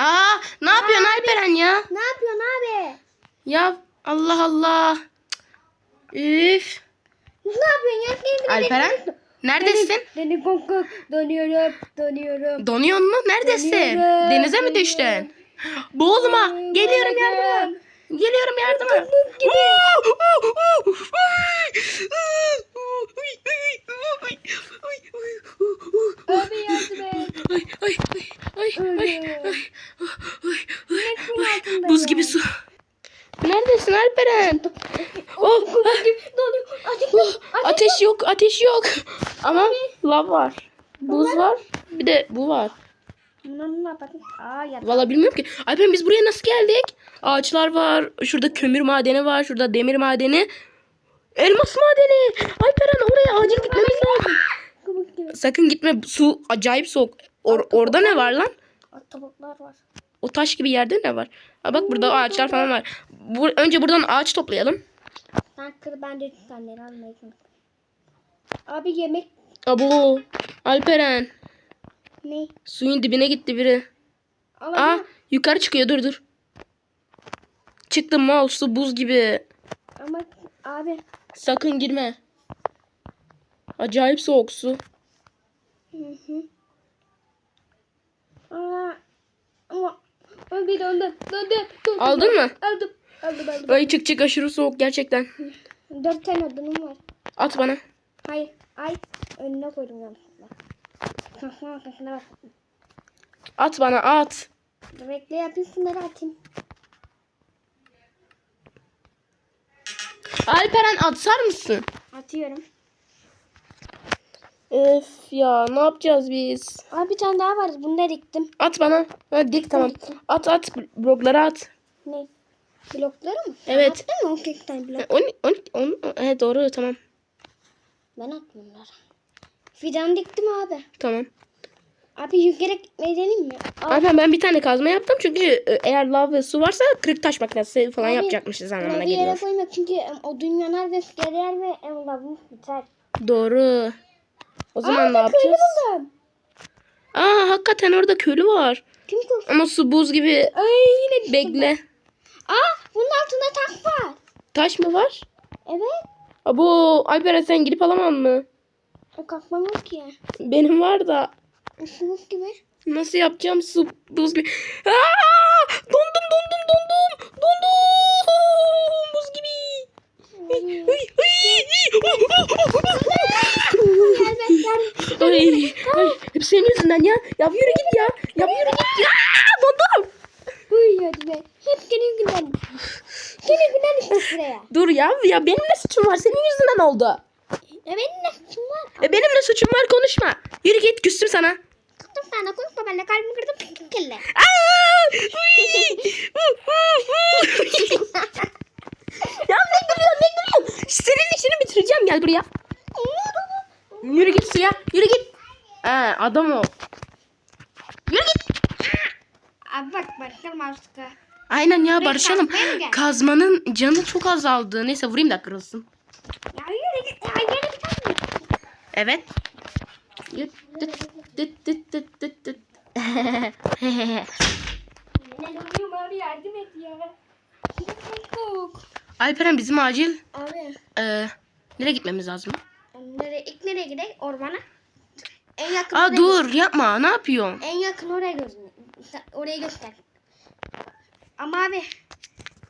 Aa ne yapıyorsun Alperen ya? Ne yapıyorsun abi? Ya Allah Allah. Üf. Ne yapıyorsun ya? Alperen neredesin? Deni konku dönüyorum, dönüyorum. Donuyor mu? Neredesin? Denize mi düştün? Boğulma. Geliyorum yardıma. Geliyorum yardıma. Abi yardım et. Ay ay ay ay ay Ölüyorum. ay. Suyun altındayım. Buz gibi su. Neredesin Alperen? Oh, Buz gibi donuyor. Ateş yok. ateş yok, ateş yok. Ama lav var. Buz var. Bir de bu var. Valla bilmiyorum ki. Alperen biz buraya nasıl geldik? Ağaçlar var. Şurada kömür madeni var. Şurada demir madeni. Elmas madeni. Alperen oraya acil gitmemiz lazım. Sakın gitme. Su acayip soğuk. Or- orada ne var lan? Tabaklar var. O taş gibi yerde ne var? Ha bak burada ağaçlar falan var. Bu, önce buradan ağaç toplayalım. Sen kır ben de tütenleri almayı. Abi yemek Abo. Alperen. ne? Suyun dibine gitti biri. Aa Alabilir. yukarı çıkıyor dur dur. Çıktım mal su buz gibi. Ama abi Sakın girme. Acayip soğuk su. Hı hı. Aa, ama abi döndüm, döndüm, döndüm. Aldın mı? Aldım, aldım, aldım. Ay çık çık aşırı soğuk gerçekten. Dört tane adımım var. At bana. Hayır, ay önüne koydum yanlışlıkla. Bak. At bana at. Bekle yapayım şunları atayım. Alperen atsar mısın? Atıyorum. Öf ya ne yapacağız biz? Abi bir tane daha var. Bunu da diktim. At bana. Ha, dik tamam. At at blokları at. Ne? Blokları mı? Evet. Attın mı? 12 tane blok. 10 10 10 evet doğru tamam. Ben attım bunları. Fidan diktim abi. Tamam. Abi yükerek deneyim mi? Abi, Alperen ben bir tane kazma yaptım çünkü e, eğer lav ve su varsa kırık taş makinesi falan Abi, yapacakmışız anlamına Bunu bir yere geliyor. koyma çünkü em, o dünya nerede gelir ve lavımız biter. Doğru. O zaman Aa, ne ben yapacağız? buldum. Aa hakikaten orada köylü var. Kim? Ama su buz gibi. Ay yine düştüm. Bekle. Aa bunun altında tak var. Taş mı var? Evet. Abo Alperen sen gidip alamam mı? O kalkmam yok ki. Benim var da. Üstünüz gibi. Nasıl yapacağım su buz gibi. Aa! Dondum dondum dondum. Dondum. Ay, ay. Hep senin yüzünden ya. Ya yürü git ya. Ya yürü git ya. Dondum. Uy hadi be. Hep senin günden. Senin günden işte buraya. Dur ya. Ya benim ne suçum var? Senin yüzünden oldu. Ya benim ne suçum var? E benim ne suçum var konuşma. Yürü git küstüm sana. Kırdım sana konuşma benimle kalbimi kırdım kırdım kelle. Aa! Ya ne gülüyorsun ne gülüyorsun? Senin işini bitireceğim gel buraya. Yürü git suya yürü git. Ha, adam ol. Yürü git. Abi bak başlayalım artık. Aynen ya barışalım. Kazmanın canı çok azaldı. Neyse vurayım da kırılsın. Ya yürü git. Ya yürü git. Evet. Yürü. Dıt, dıt, dıt, dıt, dıt. Ne oluyor abi yardım et ya. Çok. Alperen bizim acil Abi. e, nereye gitmemiz lazım? Nereye, ilk nereye gidelim? Ormana. En yakın Aa oraya dur yapma ne yapıyorsun? En yakın oraya göster. Oraya göster. Ama abi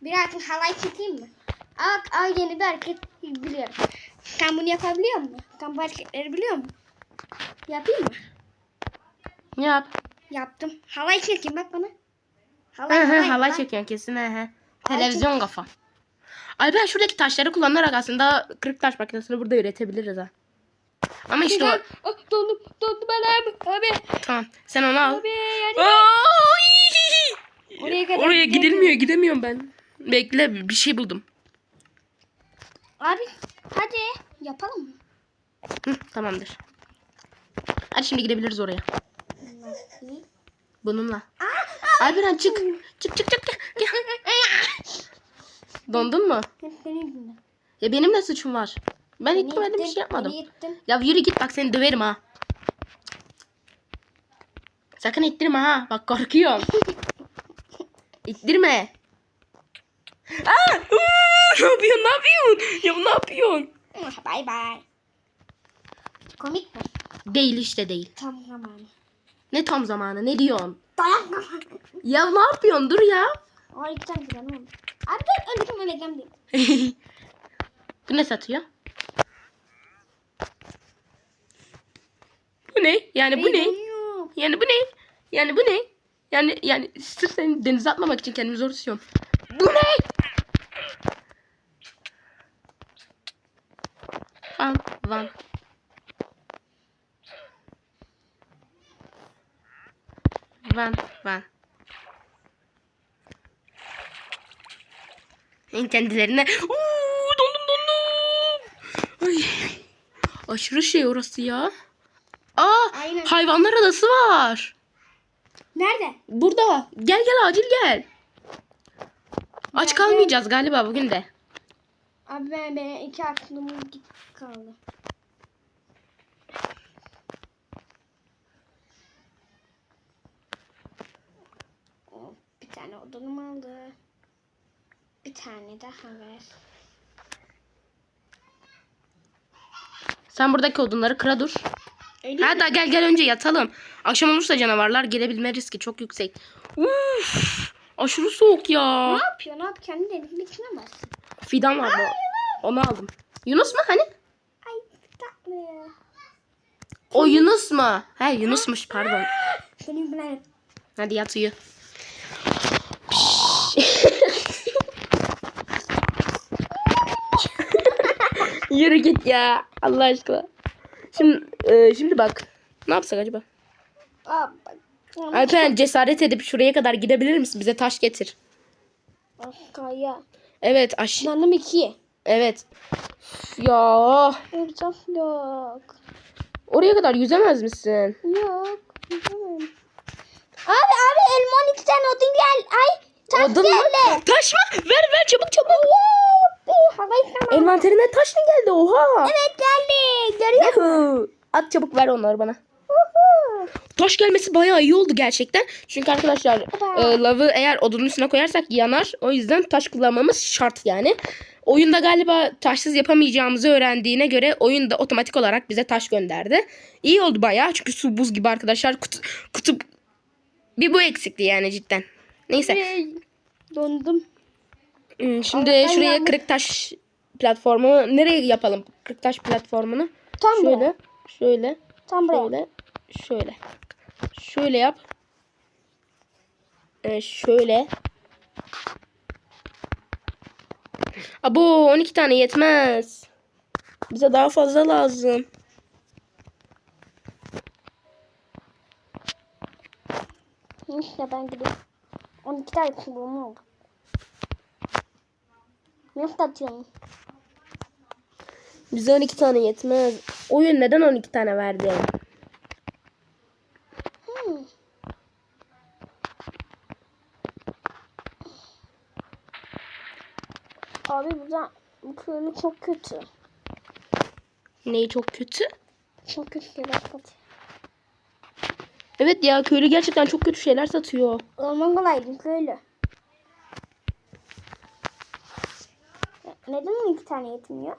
birazcık halay çekeyim mi? Aa, aa yeni bir hareket biliyorum. Sen bunu yapabiliyor musun? Sen bu hareketleri biliyor musun? Yapayım mı? Yap. Yaptım. Halay çekeyim bak bana. He he halay çekiyorsun kesin he he. Televizyon kafa. Ay ben şuradaki taşları kullanarak aslında kırık taş makinesini burada üretebiliriz ha. Ama işte o... Oh, dondum, dondum ben abi. Abi, Tamam sen onu al. abi yani. Ay! Oraya kadar Oraya gidilmiyor gidemiyorum ben. Bekle bir şey buldum. Abi hadi yapalım mı? Hı, tamamdır. Hadi şimdi gidebiliriz oraya. Bununla. Alperen çık. Çık çık çık. Gel. Dondun mu? Ya benim ne suçum var? Ben Beni itmedim bir şey yapmadım. Ya yürü git bak seni döverim ha. Sakın ittirme ha. Bak korkuyorum. İttirme. Aa! Ne yapıyorsun? Ne yapıyorsun? Ya ne yapıyorsun? Bay bay. Komik mi? Değil işte değil. Tam zamanı. Ne tam zamanı? Ne diyorsun? Dayak zamanı. Ya ne yapıyorsun? Dur ya. Ay gideceğim güzel ne Abi ben öleceğim diye. Bu ne satıyor? Bu ne? Yani bu ne? Yani bu ne? Yani bu ne? Yani yani sırf seni denize atmamak için kendimi zor tutuyorum. Bu ne? Van, van. Van, van. Kendilerine Uuu, dondum dondum. Ay. Aşırı şey orası ya. Aa, Aynen. hayvanlar adası var. Nerede? Burada. Gel gel acil gel. Aç kalmayacağız galiba bugün de. Abi ben, ben iki aklım git kaldı. Oh, Bir tane odunum aldı. Bir tane daha ver. Sen buradaki odunları kıra dur. Öyle Hatta gel gel önce yatalım. Akşam olursa canavarlar gelebilme riski çok yüksek. Uf, aşırı soğuk ya. Ne yapıyor? Ne yapıyor? Kendi elinin içine bassın. Fidan var bu. Onu aldım. Yunus mu hani? Ay tatlı. O Yunus mu? He Yunusmuş pardon. Senin Hadi yat uyu. Yürü git ya. Allah aşkına. Şimdi e, şimdi bak. Ne yapsak acaba? Alperen cesaret edip şuraya kadar gidebilir misin? Bize taş getir. Kaya. Evet aş. Lanım ikiye. Evet. Ya Yok yok. oraya kadar yüzemez misin? Yok. Abi abi elman iki tane odun gel. Ay taş Odun mu? geldi. Taş mı? Ver ver çabuk çabuk. Havayı tamam. Envanterine taş mı geldi? Oha. Evet geldi. Görüyor musun? At çabuk ver onları bana. Taş gelmesi bayağı iyi oldu gerçekten. Çünkü arkadaşlar e, lavı eğer odunun üstüne koyarsak yanar. O yüzden taş kullanmamız şart yani. Oyunda galiba taşsız yapamayacağımızı öğrendiğine göre oyun da otomatik olarak bize taş gönderdi. İyi oldu bayağı çünkü su buz gibi arkadaşlar. Kutu, kutup bir bu eksikti yani cidden. Neyse. Dondum. Şimdi ben şuraya yanlış- kırık taş platformu nereye yapalım? Kırık taş platformunu. Tam Şöyle, buraya. şöyle, Tam buraya. şöyle, şöyle. Şöyle yap. Ee, şöyle. Abo 12 tane yetmez. Bize daha fazla lazım. İşte ben gideyim. 12 tane çubuğum oldu. Nasıl atıyorum? Bize 12 tane yetmez. Oyun neden 12 tane verdi? Hmm. Abi burada bu köylü çok kötü. Neyi çok kötü? Çok kötü şeyler satıyor. Evet ya köylü gerçekten çok kötü şeyler satıyor. Olman kolaydı köylü. Neden 12 tane yetmiyor?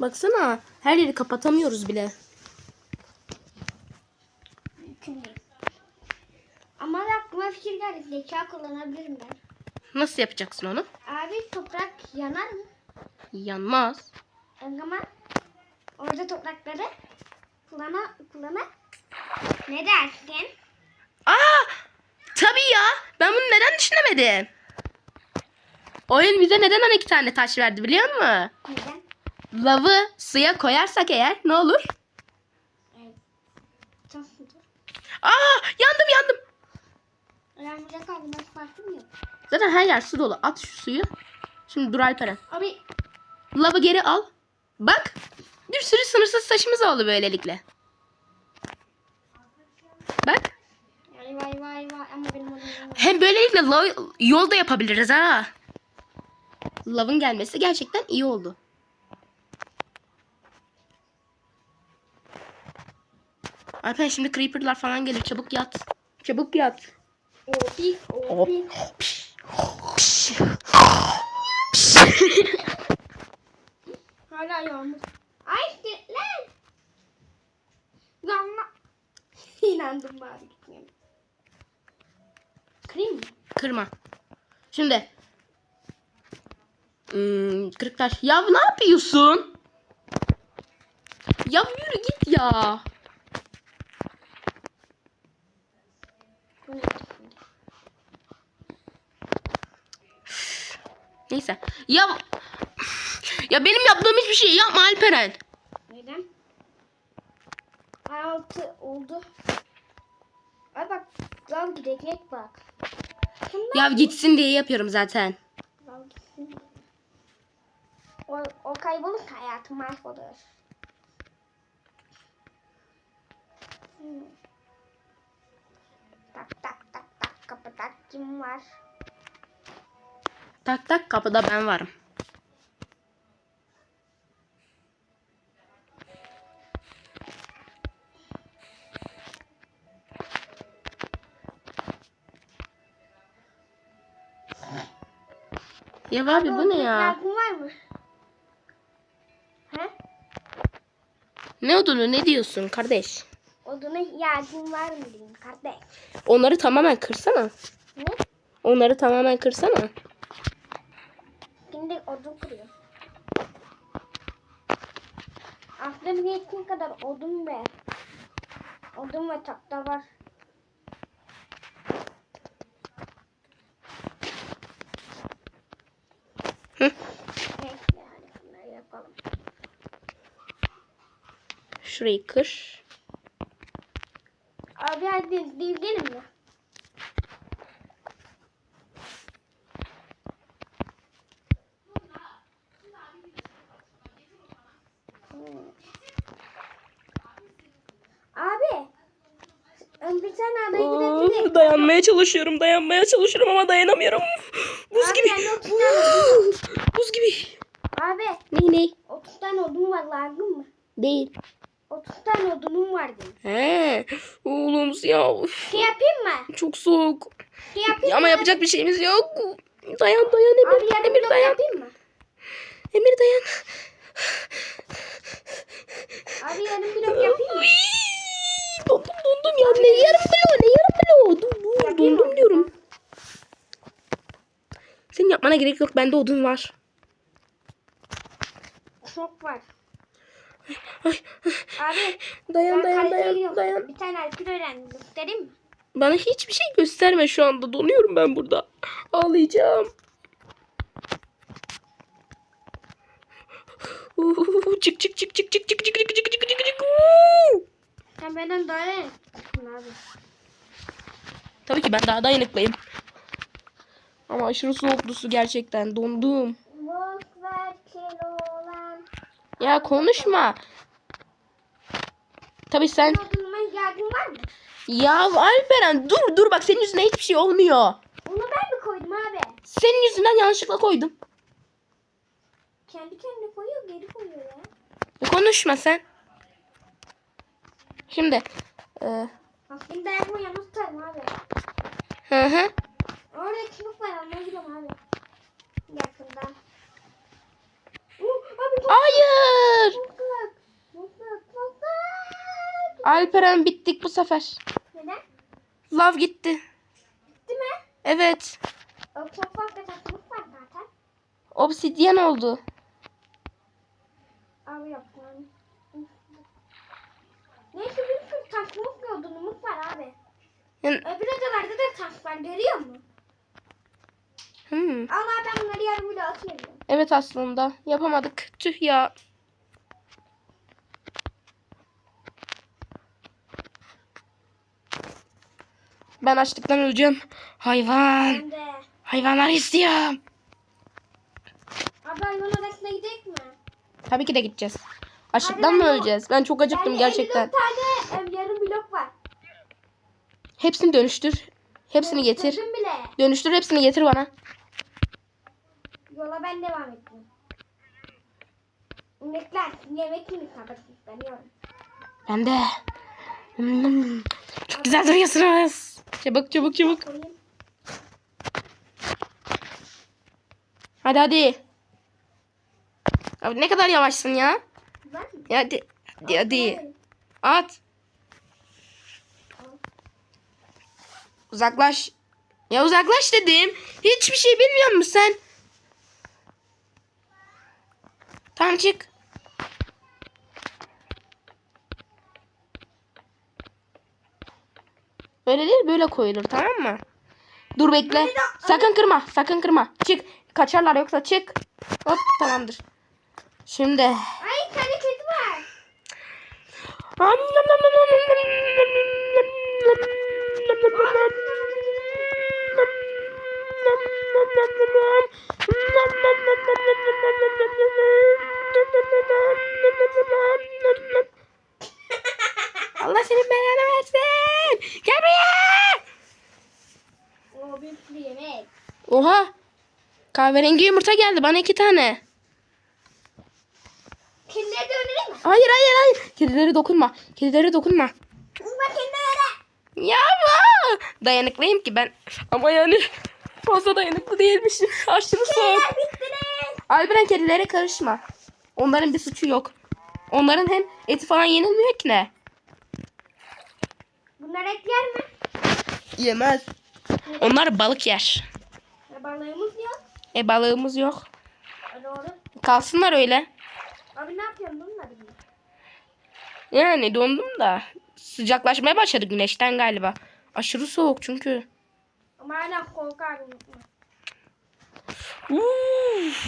Baksana her yeri kapatamıyoruz bile. Mümkün değil. Ama aklıma fikir geldi. Zeka kullanabilirim ben. Nasıl yapacaksın onu? Abi toprak yanar mı? Yanmaz. O zaman orada toprakları kullana kullana ne dersin? Aa! Tabii ya. Ben bunu neden düşünemedim? Oyun bize neden 12 tane taş verdi biliyor musun? Neden? Lavı suya koyarsak eğer ne olur? Evet. Aa! Yandım yandım. Farkım yok. Zaten her yer su dolu. At şu suyu. Şimdi dur Alperen. Abi Lavı geri al. Bak. Bir sürü sınırsız taşımız oldu böylelikle. Bak. vay vay vay ama benim Hem böylelikle yol da yapabiliriz ha. Lavın gelmesi gerçekten iyi oldu. Alper şimdi creeper'lar falan gelir. Çabuk yat. Çabuk yat. Opi, opi. Hala yağmur. Ay işte lan. Yanma. İnandım bari gitmeyeyim. Kırayım mı? Kırma. Şimdi. Hmm, kırık taş. Ya ne yapıyorsun? Ya yürü git ya. Neyse. Ya ya benim yaptığım hiçbir şey yapma Alperen. Neden? Altı oldu. Ay bak. Dal gidecek bak. Şundan Ya gitsin diye yapıyorum zaten. dal gitsin. O, o kaybolursa hayatım mahvolur. Hmm. Tak tak tak tak kapı tak kim var? Tak tak kapıda ben varım. Ya abi bu ne ya? Var mı? Ne odunu ne diyorsun kardeş? Oduna yardım var mı diyeyim kardeş? Onları tamamen kırsana. Ne? Onları tamamen kırsana. Şimdi odun kırıyor. Bir yetkin kadar odun ve odun ve tahta var. Hı. Neyse hadi bunları yapalım. Şurayı kır. Abi hadi dizgelim mi? Gidelim. dayanmaya çalışıyorum, dayanmaya çalışıyorum ama dayanamıyorum. Buz Abi gibi. ben de 30 tane, Buz gibi. abi Ne ne? 30 tane odun var lazım mı? Değil. 30 tane odunum var dedim. He. Oğlum ya of, Şey yapayım mı? çok soğuk. Şey yapayım Ama mı? yapacak bir şeyimiz yok. Dayan dayan Emir. Abi Emir blok dayan. yapayım mı? Emir dayan. Abi yarın blok yapayım mı? Dondum dondum ya. Ne yarım bloğu ne yarım Yapayım mı? dondum diyorum. Senin yapmana gerek yok. Bende odun var. Çok var. Ay, Abi dayan dayan dayan yok. dayan. Bir tane hareket öğrendim. Göstereyim mi? Bana hiçbir şey gösterme şu anda. Donuyorum ben burada. Ağlayacağım. Uuu, Çık çık çık çık çık çık çık çık çık çık çık çık. Sen benden daha abi. Tabii ki ben daha dayanıklıyım. Ama aşırı soğuktu su gerçekten. Dondum. Ya konuşma. Tabii sen... Ya Alperen dur dur bak senin yüzünden hiçbir şey olmuyor. Onu ben mi koydum abi? Senin yüzünden yanlışlıkla koydum. Kendi kendine koyuyor geri koyuyor ya. Konuşma sen. Şimdi. E, Aslında ayakımı yalnız tutarım abi. hı hı. Orada çubuk var almaya gidiyorum abi. Yakından. Hayır. Alperen bittik bu sefer. Neden? Lav gitti. Bitti mi? Evet. O çok fazla tatlılık var zaten. Obsidyen oldu. Abi yaptım. Neyse bir sürü tatlılık ve odunumuz var abi. Yani, Öbür adalarda da taş var görüyor musun? Hmm, Allah ben bunları yarım bile atıyorum. Evet aslında. Yapamadık. Tüh ya. Ben açlıktan öleceğim. Hayvan. Hayvanlar istiyorum. Abi hayvan odasına gidecek mi? Tabii ki de gideceğiz. Açlıktan mı öleceğiz? Ben çok acıktım Bende gerçekten. 54 tane yarım blok var. Hepsini dönüştür. Hepsini getir. Dönüştür hepsini getir bana yola ben devam ettim. İnekler yemek yemiş sabırsızlanıyorum. Ben de. Hmm, çok güzel duruyorsunuz. Çabuk çabuk çabuk. Hadi hadi. Abi ne kadar yavaşsın ya. Ben ya hadi. Hadi hadi. At. Uzaklaş. Ya uzaklaş dedim. Hiçbir şey bilmiyor musun sen? Tamam çık. Böyle değil böyle koyulur tamam mı? Dur bekle. Sakın kırma. Sakın kırma. Çık. Kaçarlar yoksa çık. Hop tamamdır. Şimdi. Ay tane kedi var. Allah senin belanı versin. Gel buraya. O bir sürü yemek. Oha. Kahverengi yumurta geldi bana iki tane. Kedileri öldüreyim mi? Hayır hayır hayır. Kedilere dokunma. Kedilere dokunma. Kızma kedilere. Ya bu. Dayanıklıyım ki ben. Ama yani fazla dayanıklı değilmişim. Aşırı soğuk. Alperen kedilere karışma. Onların bir suçu yok. Onların hem eti falan yenilmiyor ki ne? Bunlar et yer mi? Yemez. Onlar balık yer. Ya balığımız yok. E balığımız yok. E, Doğru. Kalsınlar öyle. Abi ne yapıyorsun bununla bilmiyorum. Yani dondum da. Sıcaklaşmaya başladı güneşten galiba. Aşırı soğuk çünkü. Ama hala korkarım. Uf.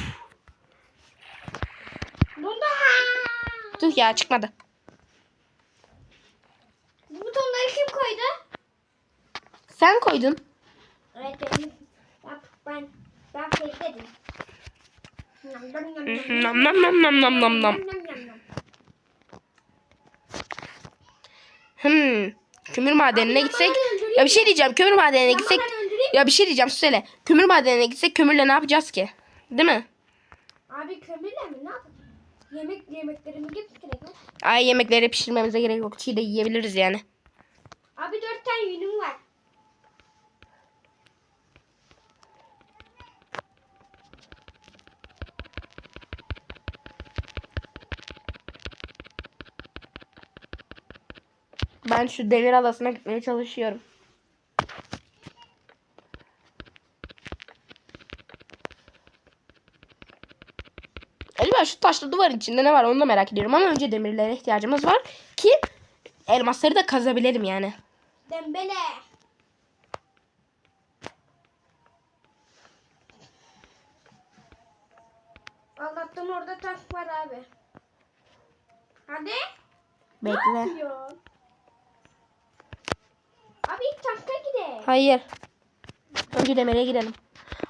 Bunda. Tüh ya çıkmadı. Bu butonları kim koydu? Sen koydun. Evet benim. Bak ben. Ben bekledim. Nam nam nam nam. Nam nam nam. Hmm. Kömür madenine gitsek. Ya bir şey diyeceğim. Kömür madenine gitsek. Ya bir şey diyeceğim söyle. Kömür madenine gitsek kömürle ne yapacağız ki? Değil mi? Abi kömürle mi ne yapalım? Yemek yemeklerimi getirerek yok. Ay yemekleri pişirmemize gerek yok. Çiğ de yiyebiliriz yani. Abi dört tane yünüm var. Ben şu demir alasına gitmeye çalışıyorum. Acaba şu taşlı duvarın içinde ne var onu da merak ediyorum ama önce demirlere ihtiyacımız var ki elmasları da kazabilirim yani. Dembele. Allah'tan orada taş var abi. Hadi. Ne Bekle. yapıyorsun? Abi taşta gidelim. Hayır. Önce demire gidelim.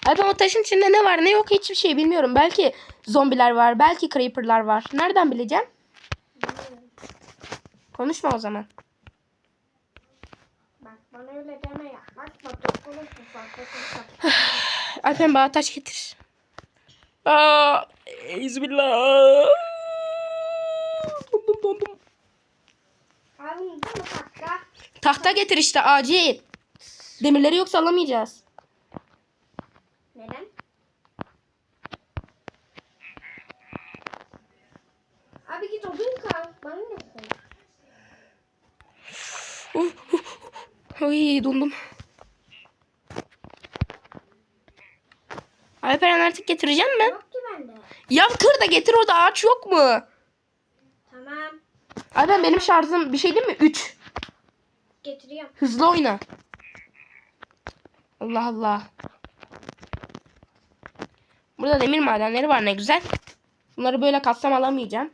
Abi o taşın içinde ne var ne yok hiçbir şey bilmiyorum. Belki zombiler var, belki creeper'lar var. Nereden bileceğim? Konuşma o zaman. Bak bana öyle deme ya. Bakma dokunursun farklı farklı. Alpen bana taş getir. Aa, Ezbillah. Dondum dondum. Tahta getir işte acil. Demirleri yoksa alamayacağız. Neden? Abi git odun kal. Bana ne koy? Uf, uf, uf. Ay dondum. Alperen artık getireceksin mi? Yok ki bende. Ya kır da getir orada ağaç yok mu? Tamam. Alperen benim şarjım bir şey değil mi? 3. Getiriyorum. Hızlı oyna. Allah Allah. Burada demir madenleri var ne güzel. Bunları böyle katsam alamayacağım.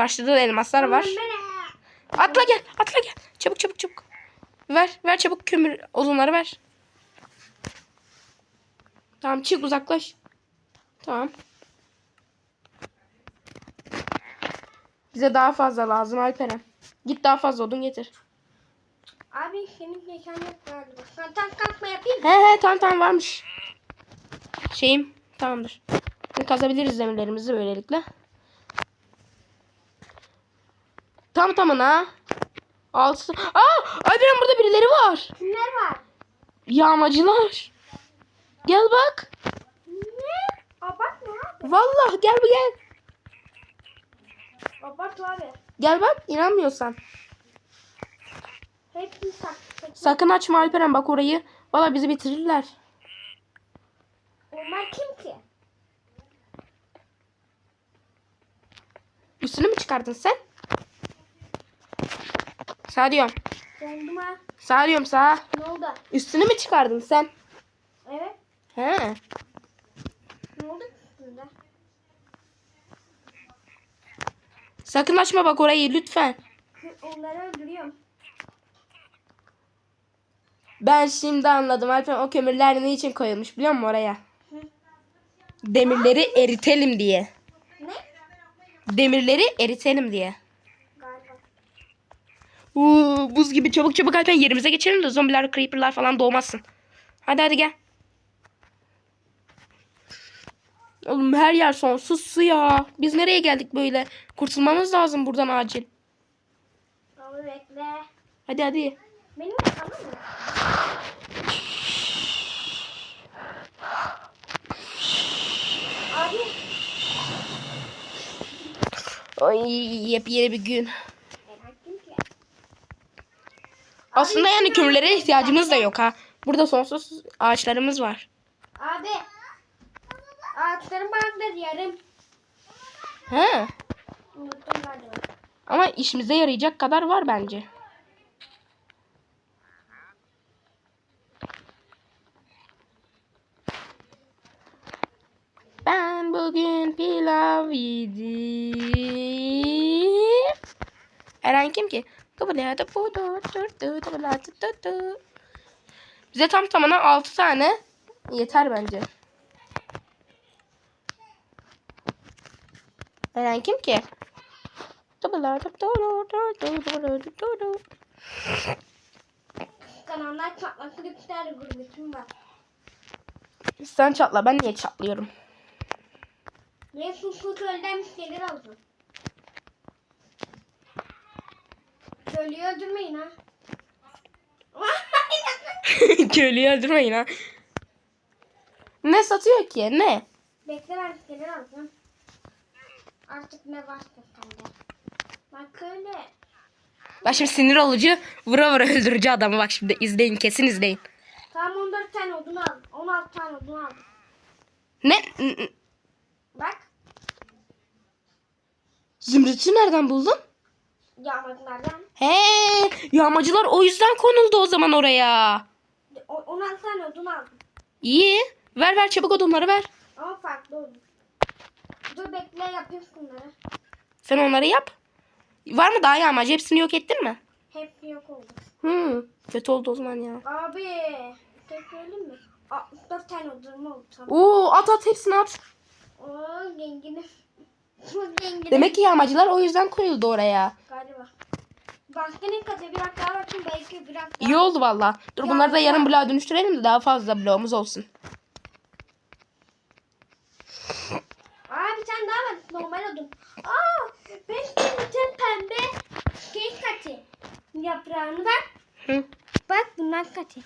Karşıda da elmaslar var. Atla gel, atla gel. Çabuk çabuk çabuk. Ver, ver çabuk kömür odunları ver. Tamam çık uzaklaş. Tamam. Bize daha fazla lazım Alperen. Git daha fazla odun getir. Abi senin mekan yok galiba. Tam kalkma yapayım. He he tamam tamam varmış. Şeyim tamamdır. Kazabiliriz demirlerimizi böylelikle. Tam tamına. Altı. Aa! Alperen burada birileri var. Kimler var? Yağmacılar. Gel bak. Hmm. Vallahi gel bu gel. Abart abi. Gel bak inanmıyorsan. Hepsini sak. Sakın açma Alperen bak orayı. Valla bizi bitirirler. Onlar kim ki? Üstünü mü çıkardın sen? Sağ diyorum. Döndüm ha. Sağ diyorum sağ. Ne oldu? Üstünü mü çıkardın sen? Evet. He. Ne oldu üstünde? Sakın açma bak orayı lütfen. Onları öldürüyorum. Ben şimdi anladım Alperen o kömürler ne için koyulmuş biliyor musun oraya? Demirleri eritelim diye. Ne? Demirleri eritelim diye. Uuu buz gibi çabuk çabuk Alperen yerimize geçelim de zombiler, creeperlar falan doğmasın. Hadi hadi gel. Oğlum her yer sonsuz su ya. Biz nereye geldik böyle? Kurtulmamız lazım buradan acil. Abi bekle. Hadi hadi. Benim tamam mı? Abi Ay yepyeni bir gün. Eren kim ki? Aslında yani kömürlere ihtiyacımız da yok ha. Burada sonsuz ağaçlarımız var. Abi. Ağaçların bazıları yarım. He. Unuttum galiba. Ama işimize yarayacak kadar var bence. Ben bugün pilav yedim. Eren kim ki? Bize tam tamına 6 tane yeter bence. Eren kim ki? Kanallar çatlatı güçler gurbetim var. Sen çatla ben niye çatlıyorum? Ne suçlu köyden müşteriler aldım. Köylüyü öldürmeyin ha. Köylüyü öldürmeyin ha. Ne satıyor ki? Ne? Bekle ben müşteriler alacağım. Artık ne varsa sende. Bak öyle. Bak şimdi sinir olucu vura vura öldürücü adamı bak şimdi izleyin kesin izleyin. Tamam 14 tane odun aldım. 16 tane odun aldım. Ne? Bak. Zümrüt'ü nereden buldun? Yağmacılardan. He, yağmacılar o yüzden konuldu o zaman oraya. O- 16 tane odun aldım. İyi. Ver ver çabuk odunları ver. Ama farklı odun. Dur bekle yapayım şunları. Sen onları yap. Var mı daha yağmacı? Hepsini yok ettin mi? Hepsi yok oldu. Hı. Kötü oldu o zaman ya. Abi. Tek söyleyeyim mi? 64 tane odun oldu tamam. Oo at at hepsini at. Oo gengini. Demek ki yağmacılar o yüzden koyuldu oraya. Galiba. Bakayım belki biraz daha. İyi oldu valla. Dur bunları da yarın bloğa dönüştürelim de daha fazla bloğumuz olsun. Aa bir tane daha var normal odun. Aa beş tane pembe şey katı. Yaprağını var. Hı. Bak bunlar katı.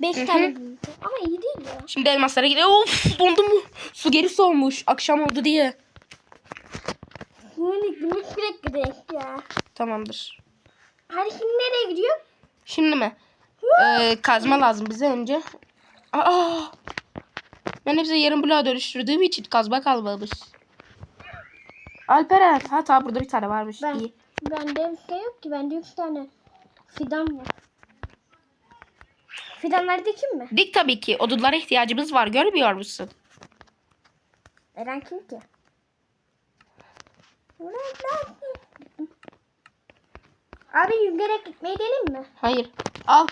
Beş tane buldu. Ama iyi değil ya. Şimdi elmaslara gidiyor. Of dondu mu? Su geri soğumuş. Akşam oldu diye. Bunu gümüş bilek gidelim ya. Tamamdır. Hadi şimdi nereye gidiyor? Şimdi mi? Ee, kazma lazım bize önce. Aa! Ben hepsini yarım bloğa dönüştürdüğüm için kazma kalmamış. Alperen. Ha tamam burada bir tane varmış. Ben, İyi. bende bir şey yok ki. Bende üç tane fidan var. Fidanları dikeyim mi? Dik tabii ki. Odunlara ihtiyacımız var. Görmüyor musun? Eren kim ki? Abi yüzerek gitmeyi deneyim mi? Hayır. Al.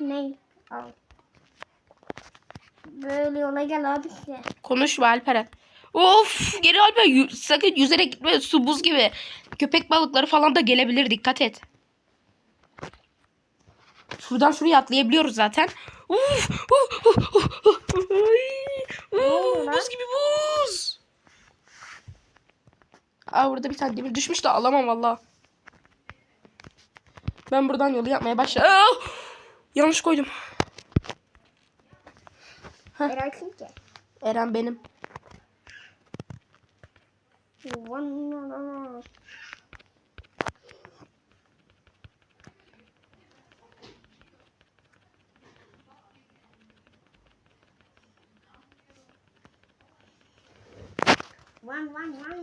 Ne? Al. Böyle yola gel abi işte. Konuşma Alperen. Of geri Alperen sakın yüzerek gitme su buz gibi. Köpek balıkları falan da gelebilir dikkat et. Şuradan şuraya atlayabiliyoruz zaten. Uf, uf, uf, uf, uf, ay, uf, buz gibi buz. Aa burada bir tane demir düşmüş de alamam valla. Ben buradan yolu yapmaya başladım. Aa! Yanlış koydum. Eren kim ki? Eren benim.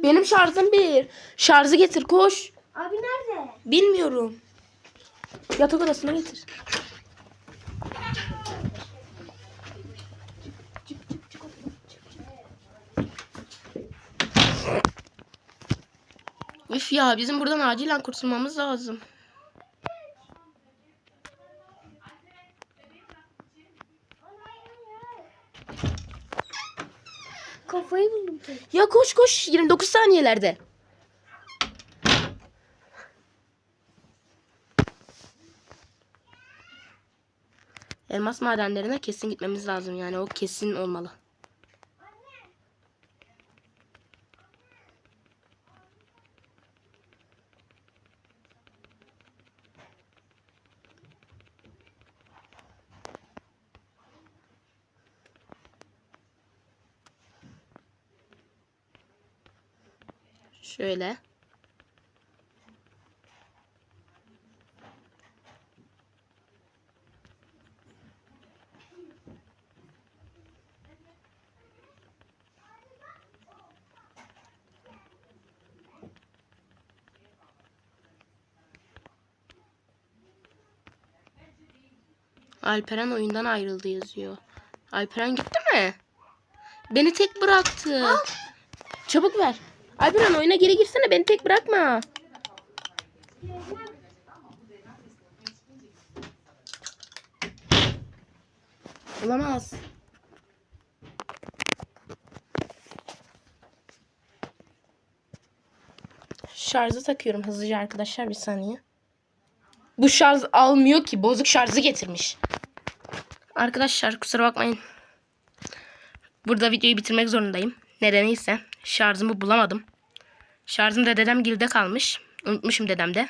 Benim şarjım bir. Şarjı getir koş. Abi nerede? Bilmiyorum. Yatak odasına getir. Üf ya bizim buradan acilen kurtulmamız lazım. Kafayı buldum ki. Ya koş koş 29 saniyelerde. Elmas madenlerine kesin gitmemiz lazım yani o kesin olmalı. Şöyle. Alperen oyundan ayrıldı yazıyor. Alperen gitti mi? Beni tek bıraktı. Çabuk ver. Alperen oyuna geri girsene beni tek bırakma. Olamaz. Şarjı takıyorum hızlıca arkadaşlar bir saniye. Bu şarj almıyor ki bozuk şarjı getirmiş. Arkadaşlar kusura bakmayın. Burada videoyu bitirmek zorundayım. Nedeniyse şarjımı bulamadım. Şarjım da dedem gilde kalmış. Unutmuşum dedemde.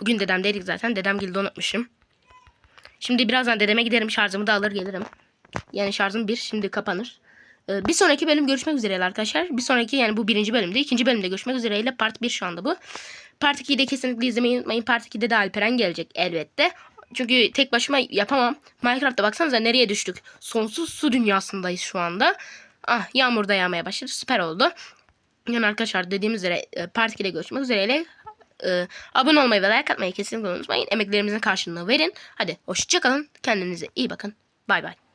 Bugün dedemdeydik zaten. Dedem gilde unutmuşum. Şimdi birazdan dedeme giderim. Şarjımı da alır gelirim. Yani şarjım bir şimdi kapanır. Ee, Bir sonraki bölüm görüşmek üzere arkadaşlar. Bir sonraki yani bu birinci bölümde. ikinci bölümde görüşmek üzereyle part 1 şu anda bu. Part 2'yi de kesinlikle izlemeyi unutmayın. Part 2'de de Alperen gelecek elbette. Çünkü tek başıma yapamam. Minecraft'ta baksanıza nereye düştük. Sonsuz su dünyasındayız şu anda. Ah yağmur da yağmaya başladı. Süper oldu. Yani arkadaşlar dediğim üzere e, part 2'de görüşmek üzereyle. E, abone olmayı ve like atmayı kesinlikle unutmayın. Emeklerimizin karşılığını verin. Hadi hoşçakalın. Kendinize iyi bakın. Bay bay.